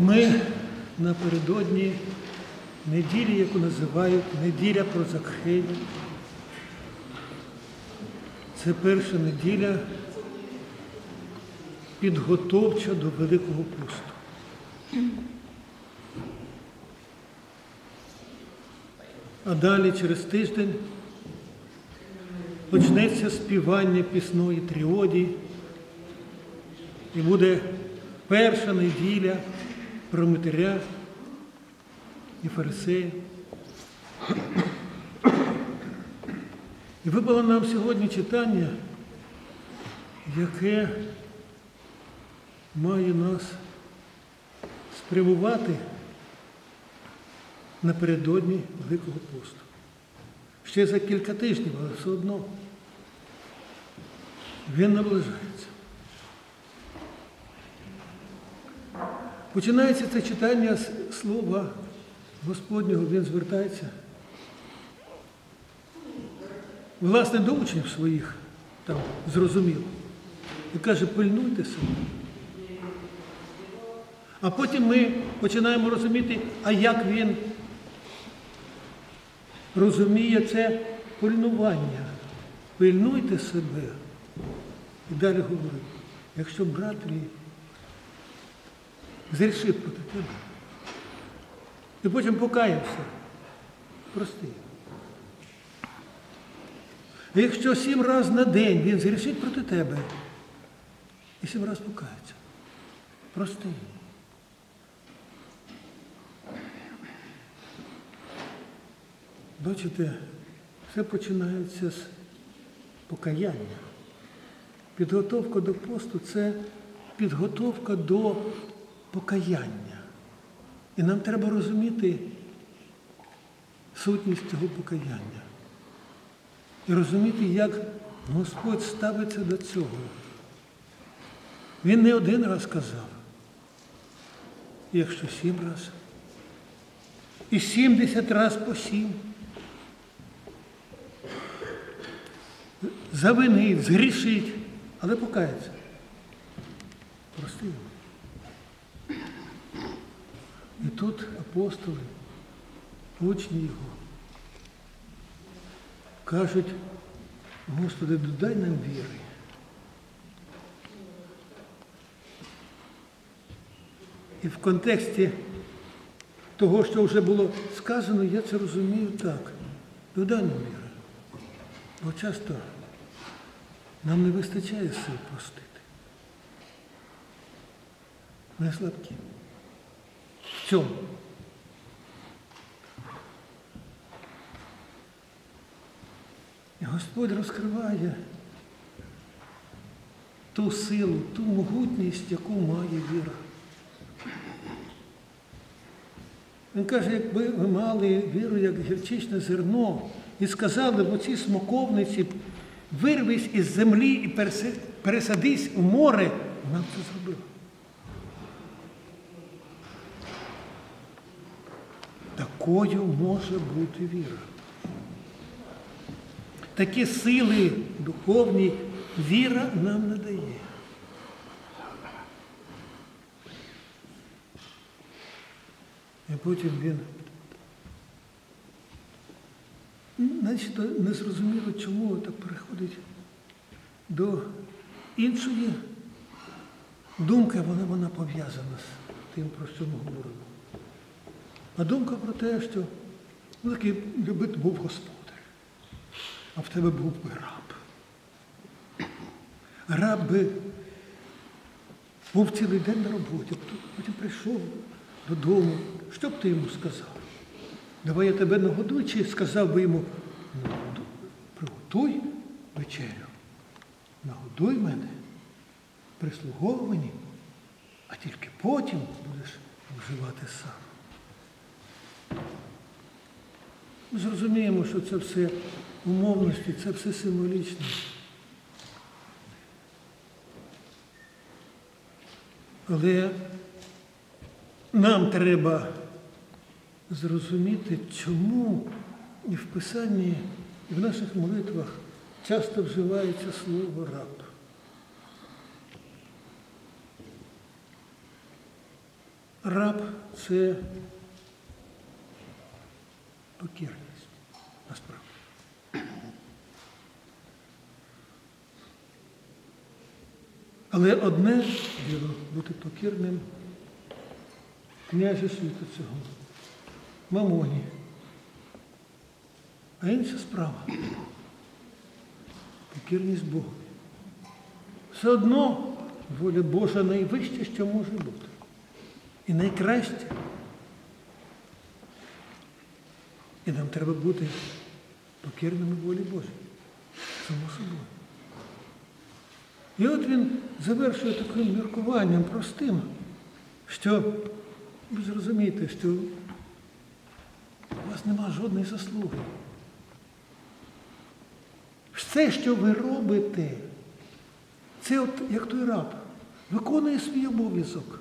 Ми напередодні неділі, яку називають неділя про Закхея. Це перша неділя підготовча до Великого посту. А далі через тиждень почнеться співання пісної тріоді, і буде перша неділя про Митеря і фарисея. І випало нам сьогодні читання, яке має нас спрямувати напередодні Великого посту. Ще за кілька тижнів, але все одно він наближається. Починається це читання з слова Господнього, він звертається. Власне, до учнів своїх там зрозумів. І каже, пильнуйте себе. А потім ми починаємо розуміти, а як він розуміє це пильнування. Пильнуйте себе. І далі говорить, якщо брат твій зрішив проти тебе, і потім покаявся, прости. Якщо сім разів на день він зрішить проти тебе і сім разів покається, прости. Бачите, все починається з покаяння. Підготовка до посту це підготовка до покаяння. І нам треба розуміти сутність цього покаяння. І розуміти, як Господь ставиться до цього. Він не один раз казав, якщо сім разів. І сімдесят раз по сім. Завинить, згрішить, але покається. Прости його. І тут апостоли, учні його, кажуть, Господи, додай нам віри. І в контексті того, що вже було сказано, я це розумію так. Додай нам віри. Бо часто нам не вистачає сил простити. Ми слабкі. В цьому. І Господь розкриває ту силу, ту могутність, яку має віра. Він каже, якби ви мали віру, як гірчичне зерно, і сказали в оцій смоковниці, вирвись із землі і пересадись у море, вона б це зробила. Такою може бути віра. Такі сили духовні віра нам не дає. І потім він значить, не зрозуміло, чому так переходить до іншої думки, вона, вона пов'язана з тим, про що ми говоримо. А думка про те, що ну, такий любит був господар, а в тебе був би раб. Раб би був цілий день на роботі, потім прийшов додому. Що б ти йому сказав? Давай я тебе нагодую, чи сказав би йому, приготуй вечерю, нагодуй мене, прислуговуй мені, а тільки потім будеш вживати сам. Ми зрозуміємо, що це все умовності, це все символічне. Але нам треба зрозуміти, чому і в Писанні, і в наших молитвах часто вживається слово раб. Раб це покірність, насправді. Але одне діло бути покірним князю світу цього, мамоні. А інша справа покірність Богу. Все одно воля Божа найвище, що може бути. І найкраще. І нам треба бути покірними волі Божій. Само собою. І от він завершує таким міркуванням простим, що ви зрозумієте, що у вас нема жодної заслуги. Все, що ви робите, це от як той раб, виконує свій обов'язок.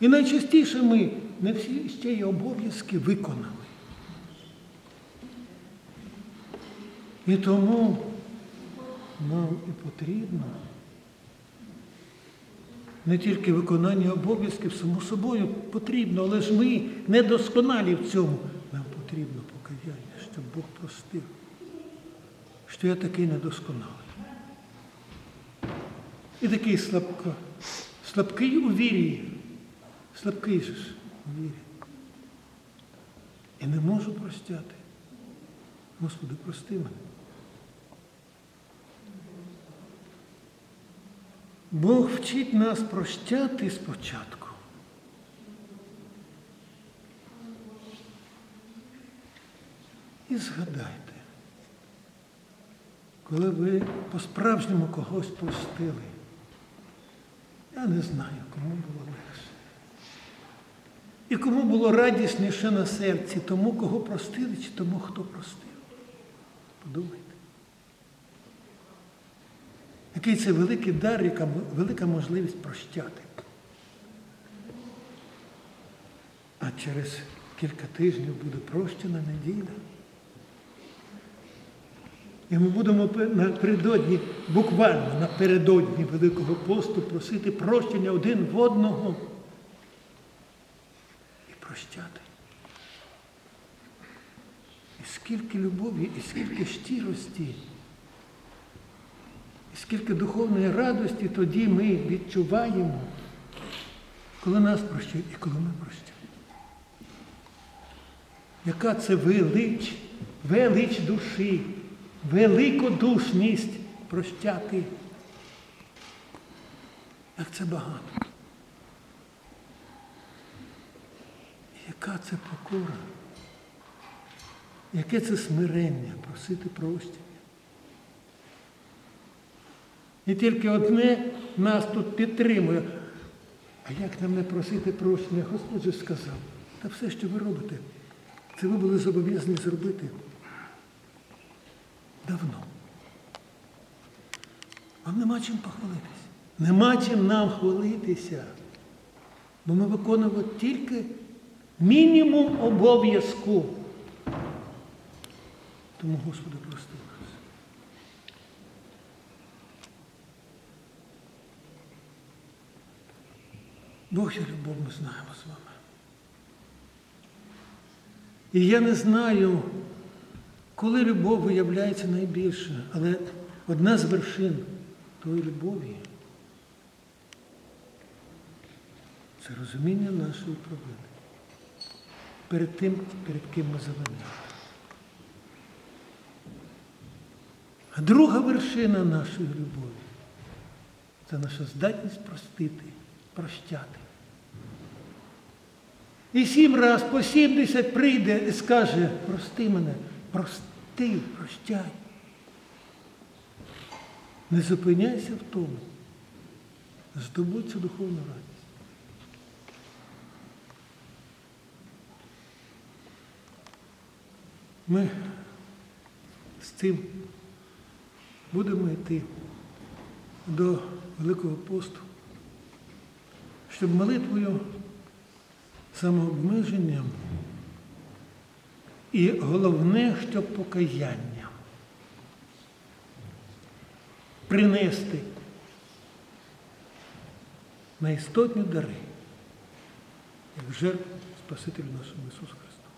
І найчастіше ми не всі ще й обов'язки виконали. І тому нам і потрібно не тільки виконання обов'язків, само собою потрібно, але ж ми недосконалі в цьому. Нам потрібно покаяння, щоб Бог простив, що я такий недосконалий. І такий слабко, слабкий у вірі, слабкий же ж у вірі. І не можу простяти. Господи, прости мене. Бог вчить нас прощати спочатку. І згадайте, коли ви по-справжньому когось простили, я не знаю, кому було легше. І кому було радісніше на серці, тому, кого простили, чи тому, хто простив. Подумайте. Який це великий дар, яка велика можливість прощати. А через кілька тижнів буде прощена неділя. І ми будемо напередодні, буквально напередодні Великого посту просити прощення один в одного і прощати. І скільки любові, і скільки щирості. Скільки духовної радості тоді ми відчуваємо, коли нас прощають і коли ми прощаємо. Яка це велич, велич душі, великодушність прощати. Як це багато. Яка це покора, яке це смирення просити прощення. І тільки одне нас тут підтримує. А як нам не просити прощення? Господь же сказав, та все, що ви робите, це ви були зобов'язані зробити давно. Вам нема чим похвалитися. Нема чим нам хвалитися. Бо ми виконуємо тільки мінімум обов'язку. Тому, Господи, прости нас. Бог є любов, ми знаємо з вами. І я не знаю, коли любов виявляється найбільше, але одна з вершин тої любові це розуміння нашої проблеми. Перед тим, перед ким ми завинили. А друга вершина нашої любові це наша здатність простити, прощати. І сім раз по сімдесят прийде і скаже, прости мене, прости, прощай. Не зупиняйся в тому. Здобудь цю духовну радість. Ми з цим будемо йти до Великого посту, щоб молитвою самообмеженням і головне, щоб покаянням принести найістотні дари як жертву Спасителю нашому Ісусу Христу.